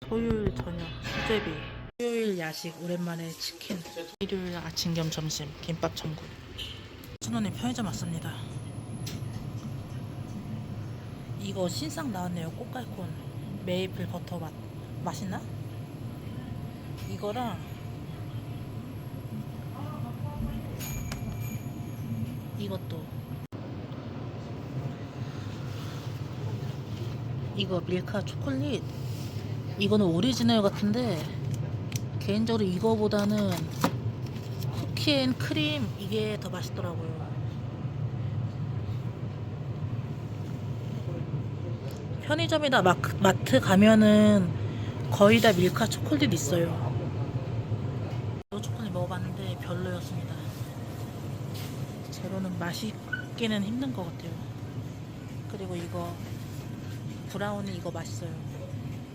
토요일 저녁 수제비. 토요일 야식 오랜만에 치킨. 일요일 아침 겸 점심 김밥 천국 천원에 편의점 왔습니다. 이거 신상 나왔네요 꽃갈콘. 메이플 버터 맛. 맛있나? 이거랑 이것도. 이거 밀카 초콜릿 이거는 오리지널 같은데 개인적으로 이거보다는 쿠키앤 크림 이게 더 맛있더라고요. 편의점이나 마트 가면은 거의 다 밀카 초콜릿 있어요. 이 초콜릿 먹어봤는데 별로였습니다. 제로는 맛있기는 힘든 것 같아요. 그리고 이거 브라우니 이거 맛있어요.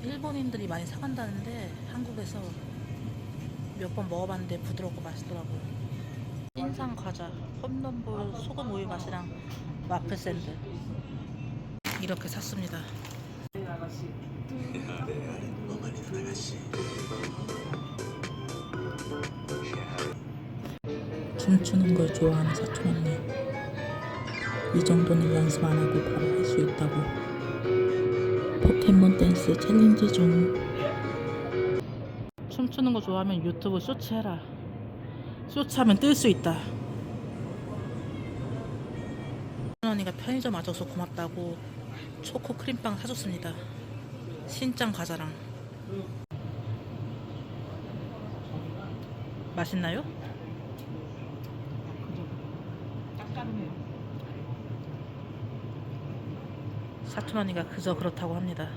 일본인들이 많이 사간다는데 한국에서 몇 번 먹어봤는데 부드럽고 맛있더라고요. 신상 과자, 홈런볼 소금 우유 맛이랑 와플 샌드 이렇게 샀습니다. 춤추는 걸 좋아하는 사촌 언니. 이 정도는 연습 안 하고 바로 할 수 있다고. 포켓몬 댄스 챌린지 중. 춤추는 거 좋아하면 유튜브 쇼츠 해라. 쇼츠 하면 뜰 수 있다. 언니가 편의점 와줘서 고맙다고 초코 크림빵 사줬습니다. 신짱 과자랑. 맛있나요? 사촌 언니가 그저 그렇다고 합니다.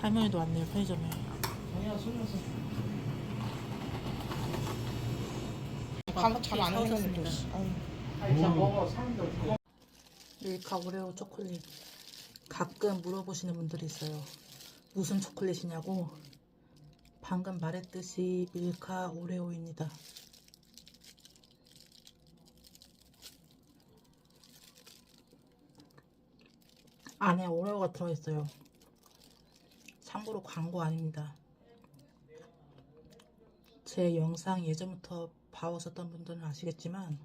할머니도 왔네요 편의점에. 잠안 오는 사오셨습니다. 사람도 밀카 오레오 초콜릿. 가끔 물어보시는 분들이 있어요. 무슨 초콜릿이냐고. 방금 말했듯이 밀카 오레오입니다. 안에 오레오가 들어있어요. 참고로 광고 아닙니다. 제 영상 예전부터 봐오셨던 분들은 아시겠지만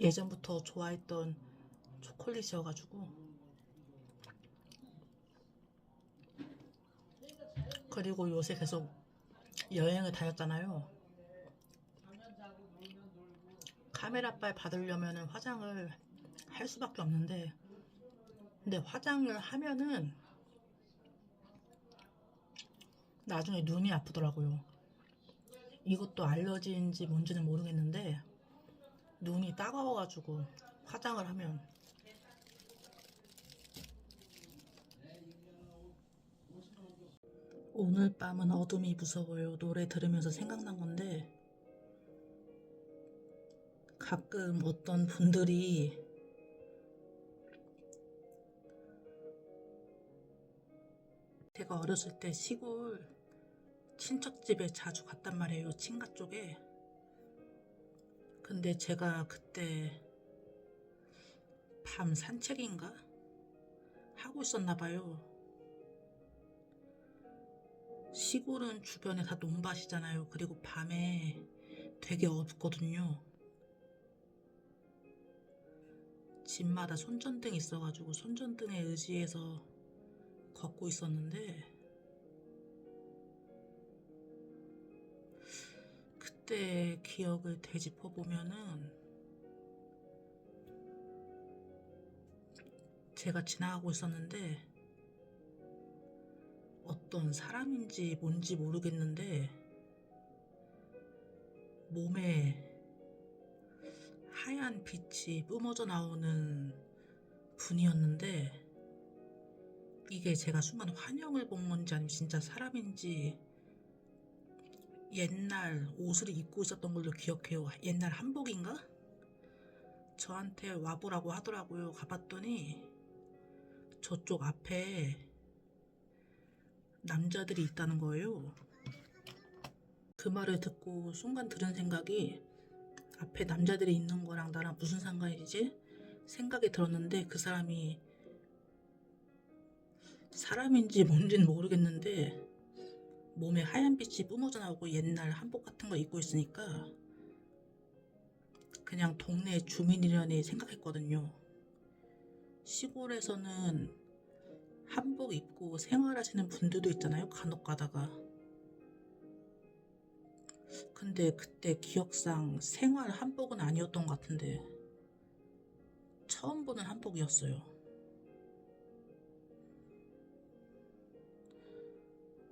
예전부터 좋아했던 초콜릿이어가지고 그리고 요새 계속 여행을 다녔잖아요. 카메라빨 받으려면 화장을 할 수밖에 없는데 근데 화장을 하면은 나중에 눈이 아프더라고요. 이것도 알러지인지 뭔지는 모르겠는데 눈이 따가워가지고 화장을 하면 오늘 밤은 어둠이 무서워요 노래 들으면서 생각난 건데 가끔 어떤 분들이 제가 어렸을 때 시골 친척집에 자주 갔단 말이에요 친가 쪽에 근데 제가 그때 밤 산책인가 하고 있었나 봐요. 시골은 주변에 다 논밭이잖아요. 그리고 밤에 되게 어둡거든요. 집마다 손전등 있어가지고 손전등에 의지해서 걷고 있었는데 그때 기억을 되짚어 보면은 제가 지나가고 있었는데 어떤 사람인지 뭔지 모르겠는데 몸에 하얀 빛이 뿜어져 나오는 분이었는데 이게 제가 순간 환영을 본 건지 아니면 진짜 사람인지 옛날 옷을 입고 있었던 걸로 기억해요. 옛날 한복인가? 저한테 와보라고 하더라고요. 가봤더니 저쪽 앞에 남자들이 있다는 거예요. 그 말을 듣고 순간 들은 생각이 앞에 남자들이 있는 거랑 나랑 무슨 상관이지? 생각이 들었는데 그 사람이 사람인지 뭔지는 모르겠는데 몸에 하얀 빛이 뿜어져 나오고 옛날 한복 같은 거 입고 있으니까 그냥 동네 주민이려니 생각했거든요. 시골에서는 한복 입고 생활하시는 분들도 있잖아요. 간혹 가다가. 근데 그때 기억상 생활 한복은 아니었던 것 같은데 처음 보는 한복이었어요.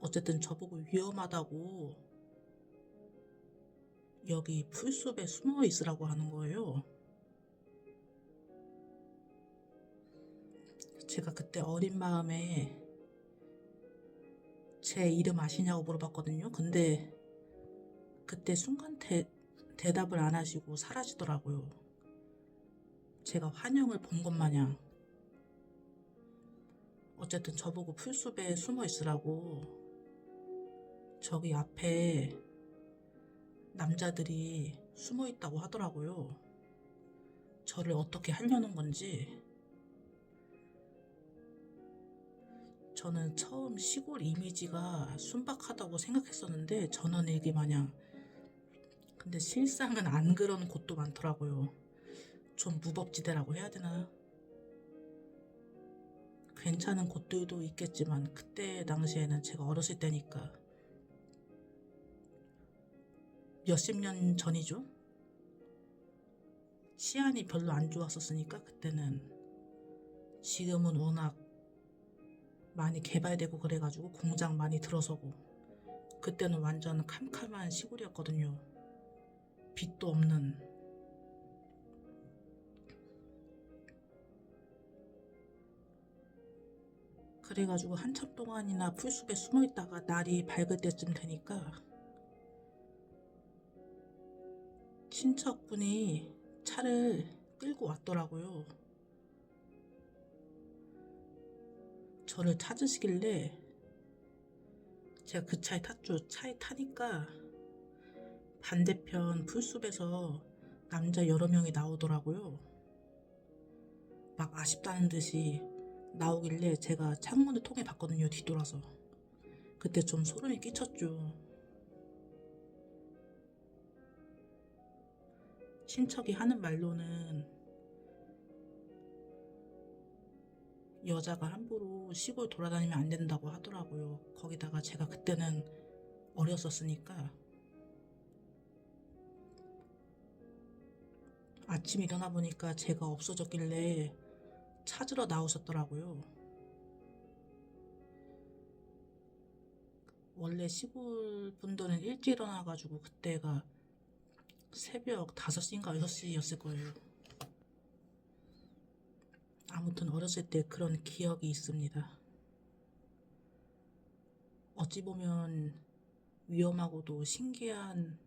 어쨌든 저보고 위험하다고 여기 풀숲에 숨어 있으라고 하는 거예요. 제가 그때 어린 마음에 제 이름 아시냐고 물어봤거든요. 근데 그때 순간 대, 대답을 안 하시고 사라지더라고요. 제가 환영을 본 것 마냥. 어쨌든 저보고 풀숲에 숨어 있으라고 저기 앞에 남자들이 숨어 있다고 하더라고요. 저를 어떻게 하려는 건지. 저는 처음 시골 이미지가 순박하다고 생각했었는데 전원일기 마냥. 근데 실상은 안 그런 곳도 많더라고요. 좀 무법지대라고 해야 되나? 괜찮은 곳들도 있겠지만 그때 당시에는 제가 어렸을 때니까 몇십 년 전이죠. 치안이 별로 안 좋았었으니까 그때는 지금은 워낙 많이 개발되고 그래가지고 공장 많이 들어서고 그때는 완전 캄캄한 시골이었거든요. 빛도 없는 그래가지고 한참 동안이나 풀숲에 숨어 있다가 날이 밝을 때쯤 되니까 친척분이 차를 끌고 왔더라고요. 저를 찾으시길래 제가 그 차에 탔죠. 차에 타니까 반대편 풀숲에서 남자 여러 명이 나오더라고요. 막 아쉽다는 듯이 나오길래 제가 창문을 통해 봤거든요. 뒤돌아서. 그때 좀 소름이 끼쳤죠. 친척이 하는 말로는 여자가 함부로 시골 돌아다니면 안 된다고 하더라고요. 거기다가 제가 그때는 어렸었으니까 아침 일어나 보니까 제가 없어졌길래 찾으러 나오셨더라고요. 원래 시골 분들은 일찍 일어나가지고 그때가 새벽 5시인가 6시였을 거예요. 아무튼 어렸을 때 그런 기억이 있습니다. 어찌 보면 위험하고도 신기한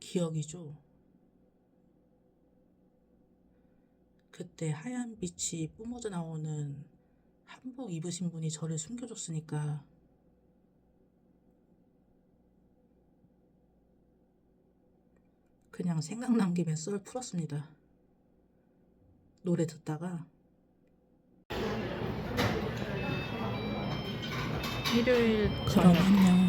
기억이죠. 그때 하얀 빛이 뿜어져 나오는 한복 입으신 분이 저를 숨겨줬으니까 그냥 생각난 김에 썰 풀었습니다. 노래 듣다가 일요일 그럼 안녕.